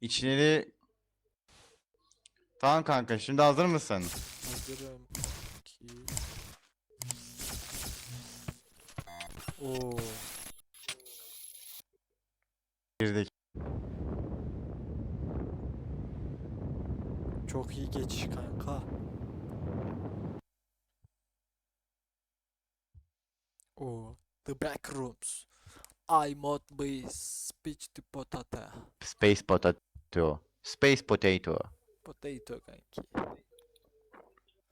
İçleri... Tamam kanka şimdi hazır mısın? Hazırım. Ki. Oo. Girdik. Çok iyi geçiş kanka. Oo. The Backrooms. I mod by speech to potato. Space potato. Space potato. Potato kanki.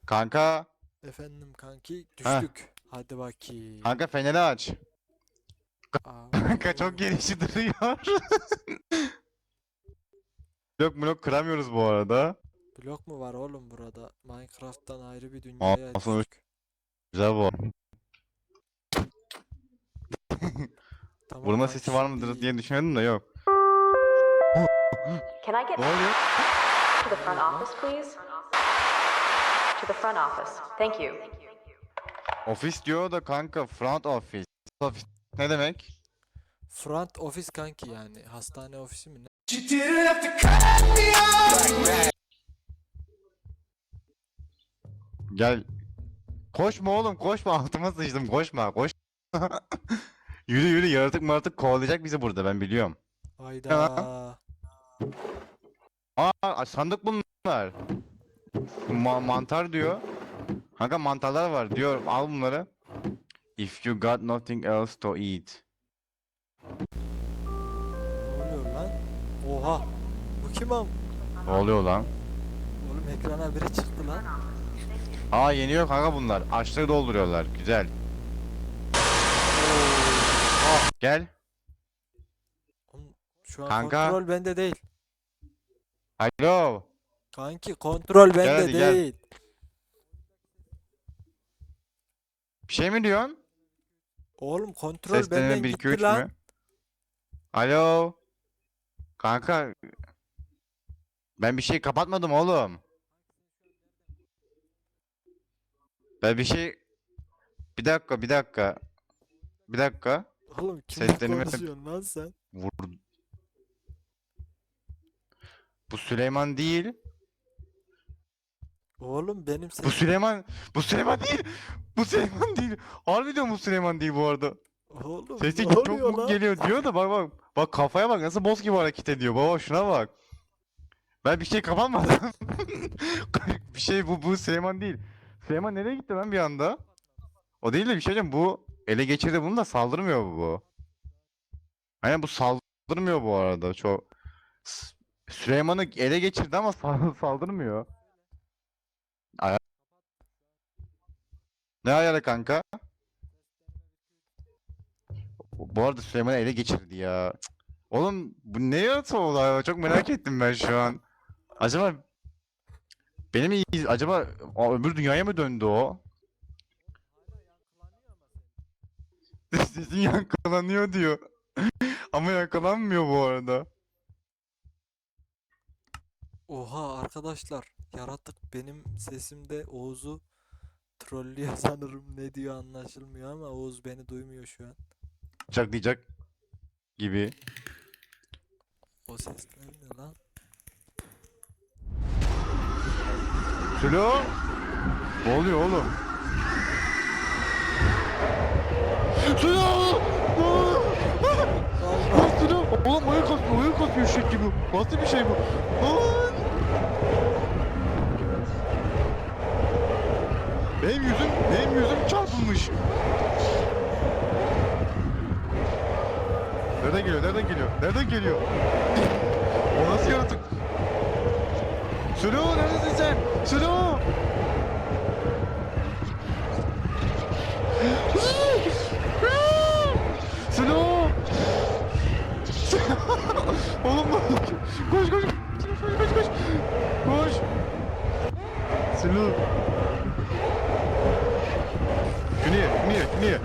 Kanka. Efendim kanki düştük. Hadi bakayım. Kanka feneri aç. Aa, Kanka çok gelişi duruyor. Blok blok kıramıyoruz bu arada. Blok mu var oğlum burada? Minecraft'tan ayrı bir dünyaya aslında düştük. Güzel bu. Tamam Vurma kanki, sesi var mıdır şimdi diye düşünüyordum da yok. Can I get oluyor? to the front office, please? To the front office. Thank you. Ofis diyor da kanka front office. Office ne demek? Front office kanki yani. Hastane ofisi mi ne? Gel. Koşma oğlum koşma altıma sıçtım koşma koş. yürü yürü yaratık maratık kovalayacak bizi burada ben biliyorum. Hayda. Aa sandık bunlar. Ma- mantar diyor. Kanka mantarlar var diyor al bunları. If you got nothing else to eat. Ne oluyor lan? Oha. Bu kim am? Ne oluyor lan? Oğlum ekrana biri çıktı lan. Aa yeniyor kanka bunlar. Açlığı dolduruyorlar. Güzel. Gel. Şu an Kanka. kontrol bende değil. Alo. Kanki kontrol bende hadi gel. değil. Bir şey mi diyorsun? Oğlum kontrol benden 1 2 gitti 3 lan. mü? Alo. Kanka. Ben bir şey kapatmadım oğlum. Ben bir şey... Bir dakika, bir dakika. Bir dakika. Oğlum kimle Ses deneme- konuşuyorsun lan sen? Vur. Bu Süleyman değil. Oğlum benim Bu sesim. Süleyman. Bu Süleyman değil. Bu Süleyman değil. Harbiden bu Süleyman değil bu arada. Oğlum Sesi ne çok oluyor muk lan? geliyor diyor da bak bak. Bak kafaya bak nasıl boss gibi hareket ediyor. Baba şuna bak. Ben bir şey kapatmadım. bir şey bu bu Süleyman değil. Süleyman nereye gitti lan bir anda? O değil de bir şey diyeceğim bu ele geçirdi bunu da saldırmıyor bu. Aynen bu saldırmıyor bu arada çok. S- Süleyman'ı ele geçirdi ama sal- saldırmıyor. Ay- Ne ayarı kanka? Bu arada Süleyman'ı ele geçirdi ya. Oğlum bu ne yaratığı oldu ya? Çok merak ettim ben şu an. Acaba benim iyi acaba o öbür dünyaya mı döndü o? Sesin yankılanıyor diyor. Ama yankılanmıyor bu arada. Oha arkadaşlar yaratık benim sesimde Oğuz'u trollüyor sanırım ne diyor anlaşılmıyor ama Oğuz beni duymuyor şu an. Çaklayacak gibi. O sesler ne lan? Sülo! Ne oluyor oğlum? Sülo! Sülo! Oğlum oyun kasıyor, oyun kasıyor eşek gibi. Nasıl bir şey bu? Lan! Benim yüzüm, benim yüzüm çarpılmış. Nereden geliyor, nereden geliyor, nereden geliyor? O nasıl yaratık? Sülo neredesin sen? Sülo! Sülo! Oğlum! Koş koş! Koş koş koş! Koş! Sülo! Şunu ye, şunu ye.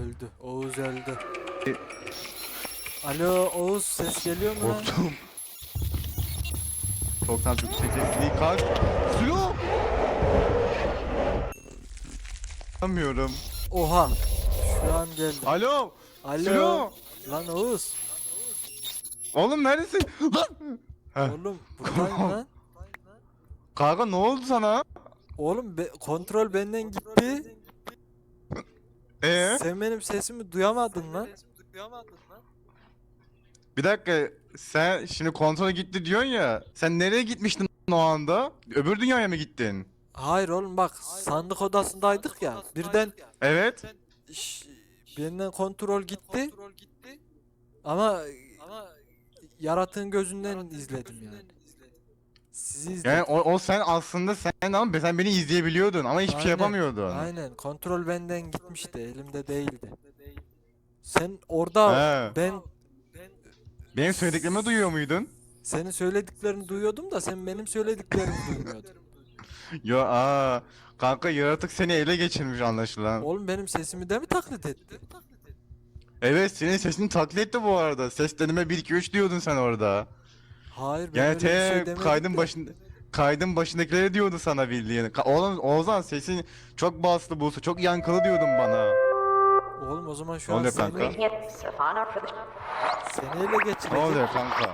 öldü. Oğuz öldü. E- Alo Oğuz ses geliyor mu lan? Korktum. Çoktan çok sesli kalk. Sülo! Anlamıyorum. Oha. Şu an geldim. Alo. Alo. Sülo. Lan Oğuz. Oğlum neredesin? Lan. Heh. Oğlum buradayım lan. Kanka ne oldu sana? Oğlum be- kontrol benden gitti. Ee? Sen benim sesimi duyamadın lan. Bir dakika sen şimdi kontrol gitti diyorsun ya. Sen nereye gitmiştin o anda? Öbür dünyaya mı gittin? Hayır oğlum bak sandık odasındaydık ya. Birden Evet. ş- benden kontrol gitti. Ama yaratığın gözünden izledim yani. Sizi izledim. Yani o, o sen aslında sen ama sen beni izleyebiliyordun ama hiçbir şey Aynen, yapamıyordun. Aynen kontrol benden gitmişti elimde değildi. Sen orada He. ben Benim söylediklerimi duyuyor muydun? senin söylediklerini duyuyordum da sen benim söylediklerimi duymuyordun. Yo aa. Kanka yaratık seni ele geçirmiş anlaşılan. Oğlum benim sesimi de mi taklit etti? Evet senin sesini taklit etti bu arada. Ses deneme 1 2 3 diyordun sen orada. Hayır ben Yani öyle bir şey te demedim kaydın de. başında kaydın başındakileri diyordu sana bildiğin. Ka- Oğlum Oğuzhan sesin çok baslı bulsa çok yankılı diyordun bana. Oğlum o zaman şu Ne an oluyor seni, kanka? The seni ele Ne geçirecek. oluyor kanka?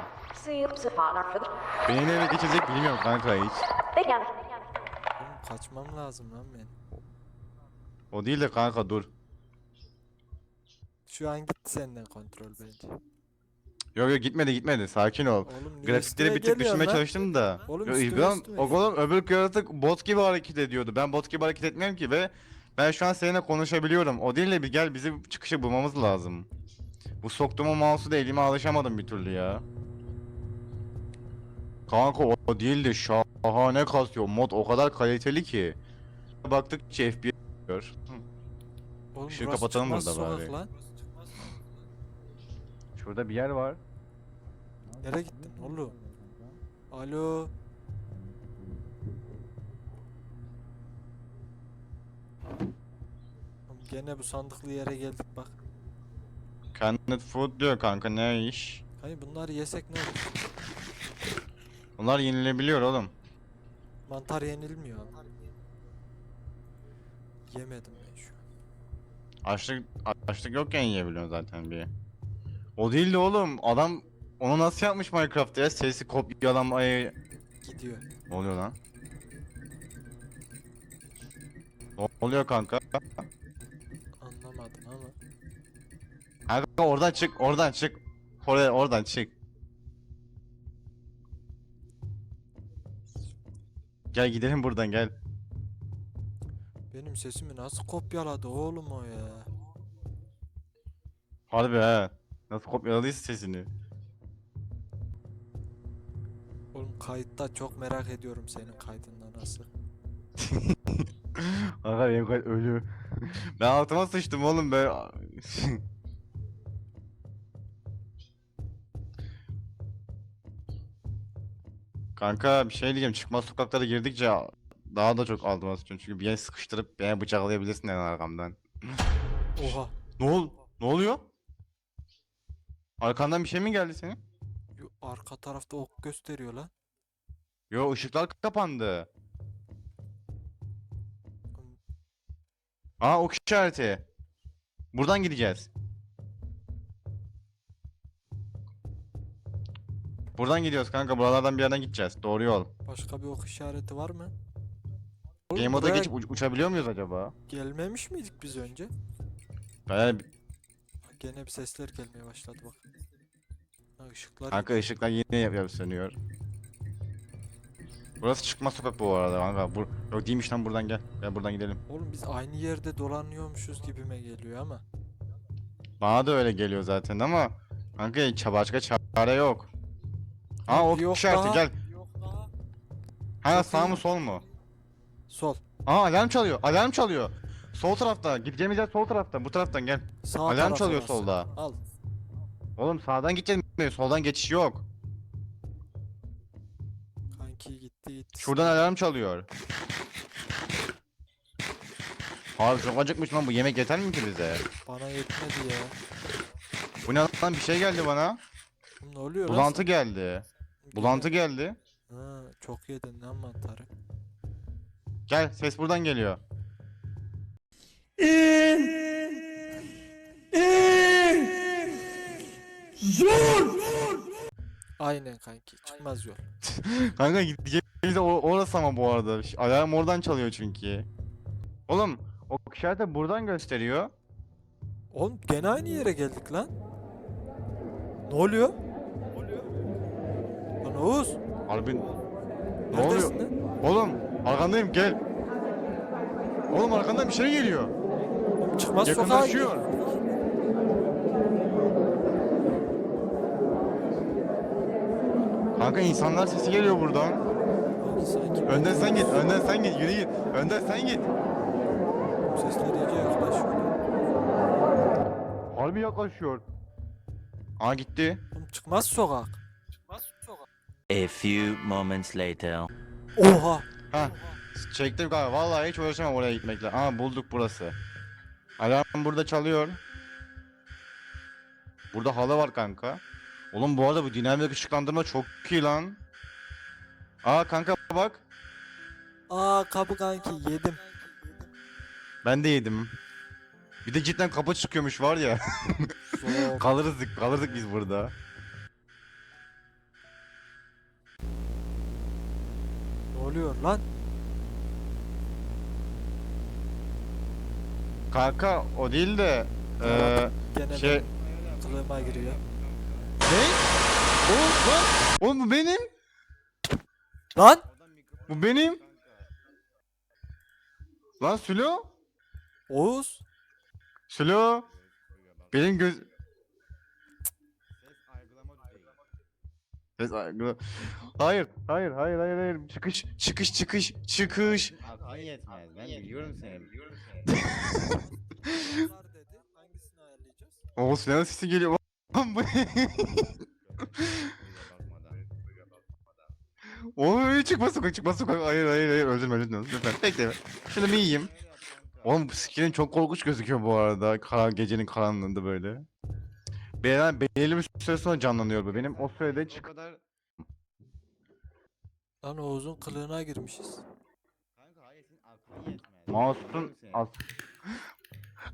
Beni nereye geçecek bilmiyorum kanka hiç. Oğlum kaçmam lazım lan ben. O değil de kanka dur. Şu an gitti senden kontrol bence. Yok yok gitmedi gitmedi sakin ol. Oğlum niye Grafikleri üstüme bir tık geliyorsun lan? çalıştım da. Oğlum Yo, üstüme üstüme oğlum öbür yaratık bot gibi hareket ediyordu. Ben bot gibi hareket etmiyorum ki ve ben şu an seninle konuşabiliyorum. O değil de bir gel bizi çıkışı bulmamız lazım. Bu soktuğum o mouse'u da elime alışamadım bir türlü ya. Kanka o, o değil de şahane kasıyor. Mod o kadar kaliteli ki. Baktıkça FPS diyor. Oğlum Işığı burası kapatalım çıkmaz burada sokak bari. lan. Şurada bir yer var. Nereye gittin oğlum? Alo. Gene bu sandıklı yere geldik bak. Canned food diyor kanka ne iş? Hayır bunları yesek ne olur? Bunlar yenilebiliyor oğlum. Mantar yenilmiyor. Yemedim ben şu an. Açlık, açlık yokken yiyebiliyorsun zaten bir. O değil de oğlum adam onu nasıl yapmış Minecraft'ta ya sesi kopyalamayı Gidiyor. ne oluyor lan? Ne oluyor kanka? Anlamadım ama. Kanka oradan çık oradan çık. Oraya oradan çık. Gel gidelim buradan gel. Benim sesimi nasıl kopyaladı oğlum o ya? Harbi he. Nasıl kopyaladıysa sesini. Oğlum kayıtta çok merak ediyorum senin kaydında nasıl. Kanka benim kayıt ölü. ben altıma sıçtım oğlum be. Kanka bir şey diyeceğim çıkmaz sokaklara girdikçe daha da çok altıma sıçıyorum çünkü bir yere sıkıştırıp beni bıçaklayabilirsin en arkamdan. Oha. Ne ol? Ne oluyor? Arkandan bir şey mi geldi senin? Arka tarafta ok gösteriyor lan. Yo ışıklar kapandı. Aa ok işareti. Buradan gideceğiz. Buradan gidiyoruz kanka. Buralardan bir yerden gideceğiz. Doğru yol. Başka bir ok işareti var mı? Oğlum Game moda buraya geçip uç- uçabiliyor muyuz acaba? gelmemiş miydik biz önce? Yani Gene bir sesler gelmeye başladı bak. Işıklar kanka ışıklar yine yap yap sönüyor. Burası çıkmaz sokak bu arada kanka. Bur Yok değilmiş lan buradan gel. Gel buradan gidelim. Oğlum biz aynı yerde dolanıyormuşuz gibime geliyor ama. Bana da öyle geliyor zaten ama kanka başka çare yok. Ha ok Yok işareti daha. gel. Ha Çok sağ iyi. mı sol mu? Sol. Aa alarm çalıyor. Alarm çalıyor. Sol tarafta. Gideceğimiz yer sol tarafta. Bu taraftan gel. Sağ Alarm taraf çalıyor orası. solda. Al. Oğlum sağdan gideceğiz. Mi? Soldan geçiş yok. Kanki gitti gitti. Şuradan alarm çalıyor. Abi çok acıkmış lan bu yemek yeter mi ki bize? Bana yetmedi ya. Bu ne lan bir şey geldi bana. Oğlum Ne oluyor lan Bulantı geldi. Bulantı geldi. Ha, çok yedin lan mantarı. Gel ses buradan geliyor. Aynen kanki. Çıkmaz yol. Kanka gideceğimiz de o- orası ama bu arada. Ş- Alarm oradan çalıyor çünkü. Oğlum o işareti buradan gösteriyor. Oğlum gene aynı yere geldik lan. Ne oluyor? Lan Oğuz. Harbi ne oluyor? Neredesin lan? Oğlum arkandayım gel. Oğlum arkandan bir şey geliyor. Oğlum Çıkmaz sokağa Yakınlaşıyor. Kanka insanlar sesi geliyor buradan. Önden sen git, önden sen git, yürü git. Önden sen git. sesler iyice yaklaşıyor. Harbi yaklaşıyor. Aa gitti. Oğlum çıkmaz sokak. Çıkmaz sokak. A few moments later. Oha. Ha. Çektim kanka. Vallahi hiç uğraşamam oraya gitmekle. Aa bulduk burası. Alarm burada çalıyor. Burada halı var kanka. Oğlum bu arada bu dinamik ışıklandırma çok iyi lan. Aa kanka bak. Aa kapı kanki yedim. Ben de yedim. Bir de cidden kapı çıkıyormuş var ya. Zor. kalırızdık, kalırdık biz burada. ne oluyor lan? Kanka o değil de eee Gene şey kılığıma giriyor. Oğlum lan! Oğlum bu benim. Lan! Bu benim. Lan Sülo? Oğuz! Sülo. Benim göz... Ses. Hayır, hayır, hayır, hayır, hayır. Çıkış, çıkış, çıkış, çıkış. Aklın yetmez. Ben biliyorum seni. dedi. Hangisini ayarlayacağız? O Süleyman sesi geliyor. Oğlum çıkma sokak, çıkma sokak. Hayır, hayır, hayır. Öldürme, öldürme. Lütfen. Bekle. Şunu bir yiyeyim. Oğlum bu skinin çok korkunç gözüküyor bu arada. Kara, gecenin karanlığında böyle. Belirli, belirli bir süre sonra canlanıyor bu. Benim o sürede çık... Lan Oğuz'un kılığına girmişiz. Mouse'un az...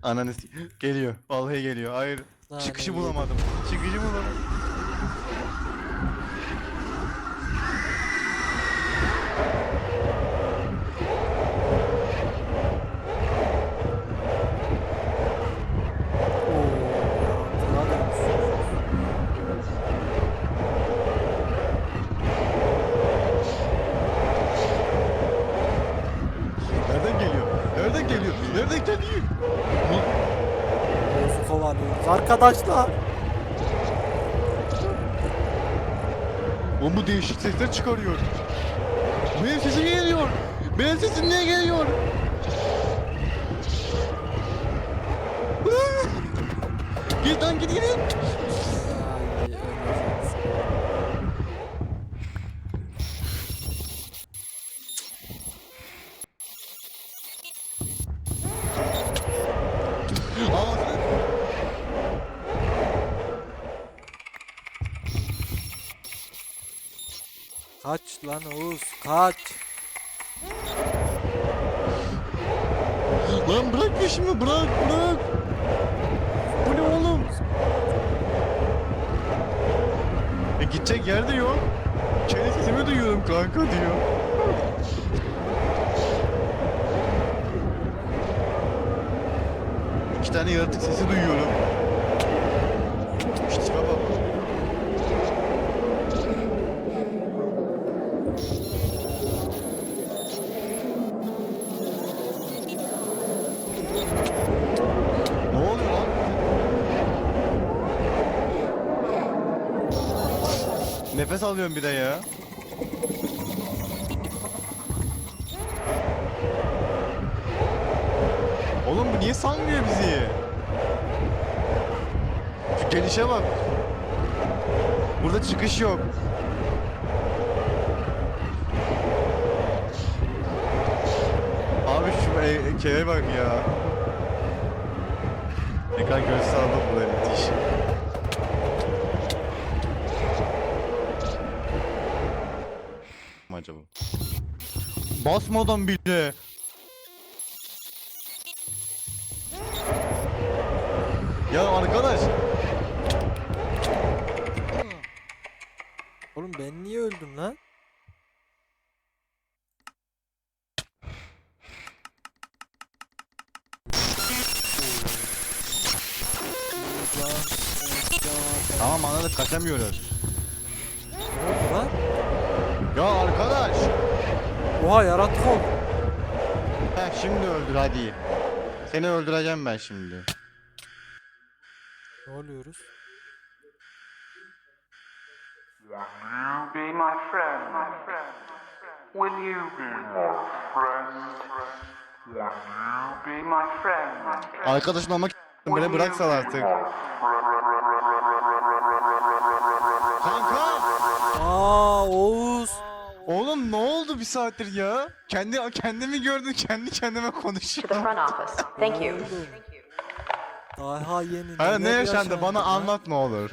Ananı s- geliyor. Vallahi geliyor. Hayır. Lan Çıkışı bulamadım. Çıkışı bulamadım. Oo, kılığa dönmüş. Nereden geliyor? Nereden geliyor? Nereden geliyor? Oğuz'u kovalıyoruz. Arkadaşlar! Oğlum bu değişik sesler çıkarıyor. Benim sesim geliyor. Benim sesim niye geliyor? git lan git git. Lan Oğuz kaç. Lan bırak peşimi bırak bırak. Bu ne oğlum? E gidecek yer de yok. Kendi sesimi duyuyorum kanka diyor. İki tane yaratık sesi duyuyorum. Nefes alıyorum bir de ya. Oğlum bu niye sanmıyor bizi? Şu gelişe bak. Burada çıkış yok. Abi şu e- şeye bak ya. Ekran görüntüsü aldım buraya müthiş. mı acaba? Basmadan bile. Ya arkadaş. Oğlum ben niye öldüm lan? Tamam anladık kaçamıyoruz. ne oldu lan? Ya arkadaş. Oha yaratık. Ha şimdi öldür hadi. Seni öldüreceğim ben şimdi. Ne oluyoruz? Be my friend. Will you be my friend? Will you be my friend? Arkadaşın olmak beni bıraksal artık. Kanka! Aa Oğuz. Oğlum ne oldu bir saattir ya? Kendi kendimi gördüm kendi kendime To the konuşuyorum. front office. Thank you. Daha yeni Ha ne neler yaşandı bana anlat ne olur.